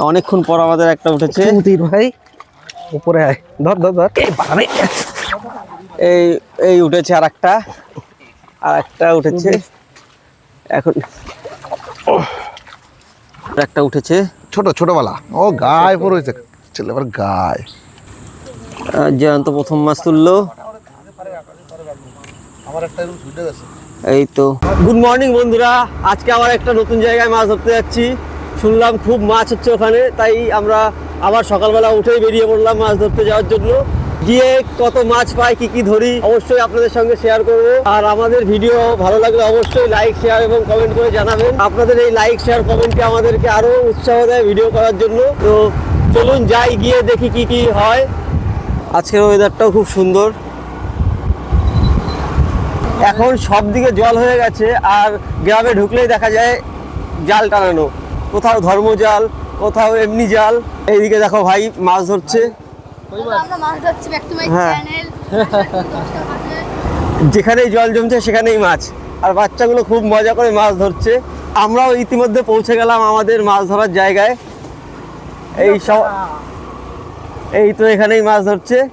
অনেকক্ষণ পর আমাদের একটা উঠেছে। ভাই উপরে আয়। ধর ধর ধর। এই এই এই উঠেছে আর একটা আর একটা উঠেছে। এখন একটা উঠেছে। ছোট ছোটবেলা। ও গায়ে পড়ে হয়েছে। ছেলে আবার গায়ে। জয়ন্ত প্রথম মাছ তুললো। আমার একটা এরকম ছুটে গেছে। এই তো। গুড মর্নিং বন্ধুরা। আজকে আবার একটা নতুন জায়গায় মাছ ধরতে যাচ্ছি। শুনলাম খুব মাছ হচ্ছে ওখানে, তাই আমরা আবার সকালবেলা উঠেই বেরিয়ে পড়লাম মাছ ধরতে যাওয়ার জন্য। গিয়ে কত মাছ পাই, কি কি ধরি, অবশ্যই আপনাদের সঙ্গে শেয়ার করব। আর আমাদের ভিডিও ভালো লাগলে অবশ্যই লাইক শেয়ার এবং কমেন্ট করে জানাবেন। আপনাদের এই লাইক শেয়ার কমেন্টে আমাদেরকে আরও উৎসাহ দেয় ভিডিও করার জন্য। তো চলুন যাই, গিয়ে দেখি কি কি হয়। আজকের ওয়েদারটাও খুব সুন্দর। এখন সব দিকে জল হয়ে গেছে, আর গ্রামে ঢুকলেই দেখা যায় জাল টানানো। কোথাও ধর্ম জাল কোথাও এমনি জাল। এইদিকে দেখো ভাই মাছ ধরছে। হ্যাঁ। যেখানেই জল জমছে সেখানেই মাছ। আর বাচ্চাগুলো খুব মজা করে মাছ ধরছে। আমরাও ইতিমধ্যে পৌঁছে গেলাম আমাদের মাছ ধরার জায়গায়। এই সব এই তো এখানেই মাছ ধরছে।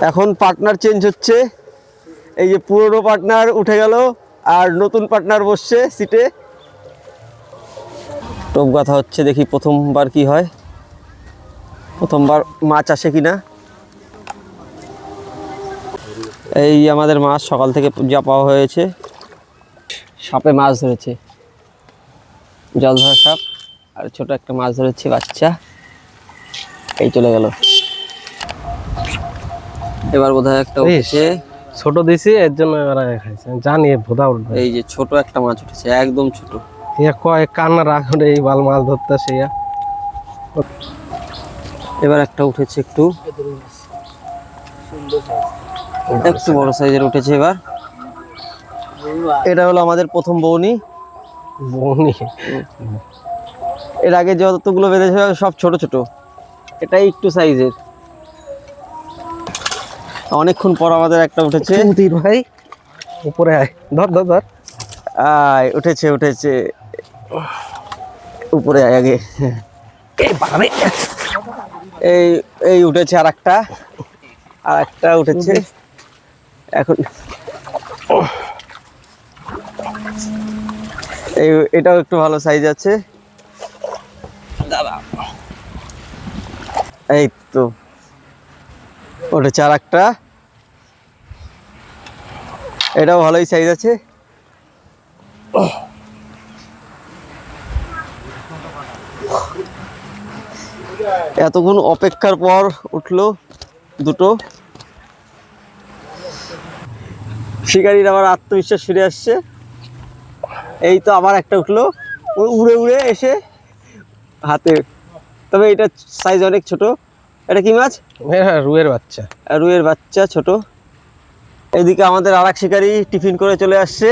এখন পার্টনার চেঞ্জ হচ্ছে। এই যে পুরনো পার্টনার উঠে গেল আর নতুন পার্টনার বসছে সিটে টোপ গাথা হচ্ছে দেখি প্রথমবার কি হয়। প্রথমবার মাছ আসে কি না এই আমাদের মাছ সকাল থেকে যা পাওয়া হয়েছে। সাপে মাছ ধরেছে। জল ধরা সাপ আর ছোট একটা মাছ ধরেছে বাচ্চা। এই চলে গেল। এবার বোধহয় একটা। উঠেছে। ছোট দিছি এর জন্য এরা খাইছে। জানি ভোদা উঠবে এই যে ছোট একটা মাছ উঠেছে একদম ছোট। ইয়া কয় কান্না রাখ এই বাল মাছ ধরতে ইয়া। এবার একটা উঠেছে একটু। একটু বড় সাইজের উঠেছে এবার। এটা হলো আমাদের প্রথম বৌনি। বনি। এর আগে যতগুলো বেঁধেছে সব ছোট ছোট। এটাই একটু সাইজের। অনেকক্ষণ পর আমাদের একটা উঠেছে। ভাই। উপরে আয়। ধর ধর ধর। আয় উঠেছে উঠেছে। উপরে আয় আগে এই এই উঠেছে আর একটা আর একটা উঠেছে এখন এই এটাও একটু ভালো সাইজ আছে। দাঁড়া এই তো। উঠেছে আর একটা এটাও ভালোই সাইজ আছে। এতক্ষণ অপেক্ষার পর উঠল দুটো। শিকারির আবার আত্মবিশ্বাস ফিরে আসছে। এই তো আবার একটা উঠল। উড়ে উড়ে এসে হাতে। তবে এটা সাইজ অনেক ছোট। এটা কি মাছ? রুয়ের বাচ্চা। রুইয়ের বাচ্চা ছোট। এদিকে আমাদের আর এক শিকারি টিফিন করে চলে আসছে।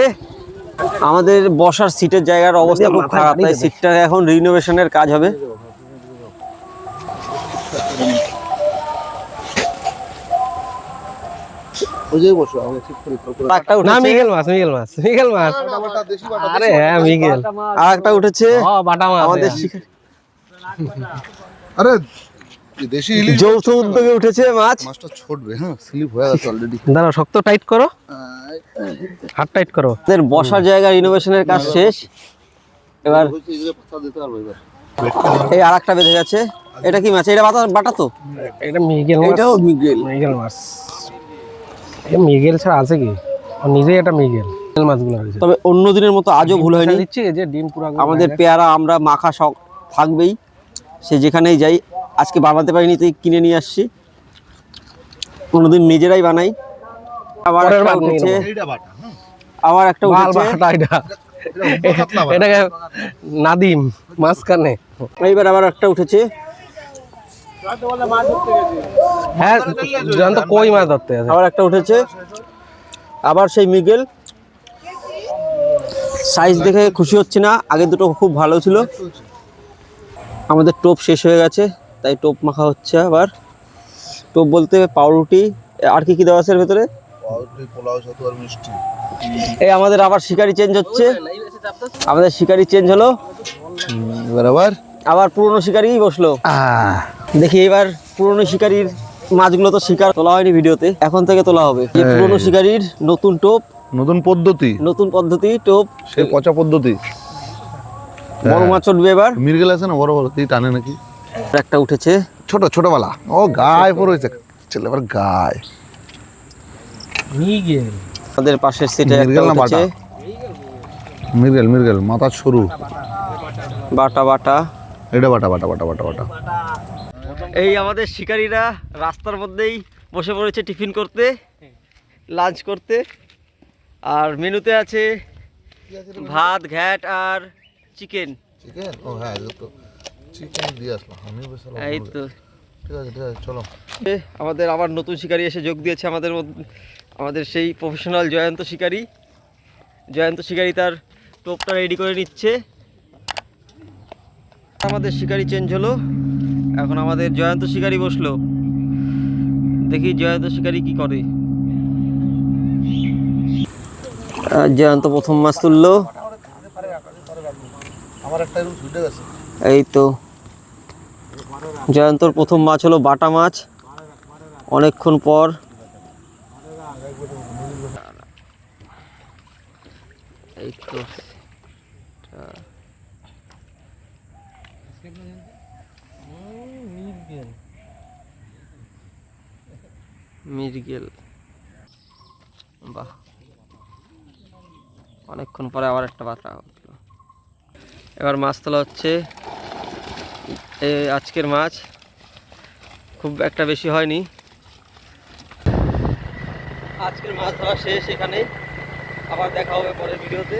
আমাদের বসার সিটের জায়গার অবস্থা খুব খারাপ তাই সিটটা এখন রিনোভেশনের কাজ হবে। ওই যে বসো আমাকে ঠিক করে একটা না মিগেল মাছ মিগেল মাছ মিগেল মাছ। আরে হ্যাঁ মিগেল। আর একটা উঠেছে। ও বাটা মাছ আমাদের হ্যাঁ। আরে দেশি ইলিশ যৌথ উদ্যোগে উঠেছে মাছ। মাছটা ছড়বে হ্যাঁ স্লিপ হয়ে গেছে অলরেডি দাঁড়াও শক্ত টাইট করো। হাত টাইট করো। বসার জায়গা রিনোভেশনের কাজ শেষ। এবার এই আর একটা বেঁধে গেছে। এটা কি মাছ? এটা বাটা বাটা তো? এটা মিগেল মাছ। এটাও মিগেল। মিগেল মাছ। মিগেল ছাড়া আছে কি? নিজেই এটা মিগেল। মাছগুলো তবে অন্য দিনের মতো আজও ভুল হয়নি। দিচ্ছি যে ডিম পুরা আমাদের পেয়ারা আমরা মাখা শখ থাকবেই। সে যেখানেই যাই আজকে বানাতে পারিনি তাই কিনে নিয়ে আসছি। কোনোদিন নিজেরাই বানাই। আবার একটা উঠেছে। আবার একটা উঠেছে। এটাকে নাদিম মাঝখানে। এইবার আবার একটা উঠেছে। হ্যাঁ জান তো কই মাছ ধরতে আছে আবার একটা উঠেছে। আবার সেই মিগেল। সাইজ দেখে খুশি হচ্ছে না। আগে দুটো খুব ভালো ছিল। আমাদের টোপ শেষ হয়ে গেছে তাই টোপ মাখা হচ্ছে আবার। টোপ বলতে পাউরুটি আর কি কি দেওয়া আছে এর ভেতরে? পাউরুটি পোলাও সাথে আর মিষ্টি। এই আমাদের আবার শিকারি চেঞ্জ হচ্ছে। আমাদের শিকারি চেঞ্জ হলো। আবার? আবার পুরনো শিকারিই বসল। দেখি এবার পুরনো শিকারির মাছগুলো তো শিকার তোলা হয়নি ভিডিওতে এখন থেকে তোলা হবে। যে পুরনো শিকারির নতুন টোপ নতুন পদ্ধতি। নতুন পদ্ধতি টোপ। সে পচা পদ্ধতি। বড় মাছ উঠবে এবার। মির্গেল আছে না বড় বড় তুই টানে নাকি? একটা উঠেছে। ছোট ছোটবেলা। ও গায়ে পড়ে হয়েছে। ছেলে এবার গায়ে। মিগেল আমাদের পাশের সিটে একটা মির্গেল না উঠেছে। মির্গেল মির্গেল মাথা সরু। বাটা বাটা। এটা বাটা বাটা বাটা বাটা বাটা। এই আমাদের শিকারীরা রাস্তার মধ্যেই বসে পড়েছে টিফিন করতে লাঞ্চ করতে। আর মেনুতে আছে ভাত ঘ্যাট আর চিকেন। চিকেন? ও হ্যাঁ চিকেন দিয়ে আসলাম। আমি এই তো। ঠিক আছে ঠিক আছে চলো। এ, আমাদের আবার নতুন শিকারী এসে যোগ দিয়েছে আমাদের মধ্যে আমাদের সেই প্রফেশনাল জয়ন্ত শিকারী। জয়ন্ত শিকারী তার টোপটা রেডি করে নিচ্ছে। আমাদের শিকারী চেঞ্জ হলো। এখন আমাদের জয়ন্ত শিকারী বসল। দেখি জয়ন্ত শিকারী কি করে। জয়ন্ত প্রথম মাছ তুললো। এই তো। জয়ন্তর প্রথম মাছ হলো বাটা মাছ। অনেকক্ষণ পর। এই তো। মিরগেল। বাহ। অনেকক্ষণ পরে আবার একটা বাতা উঠল এবার মাছ তোলা হচ্ছে। আজকের মাছ খুব একটা বেশি হয়নি। আজকের মাছ ধরা শেষ এখানে আবার দেখা হবে পরের ভিডিওতে।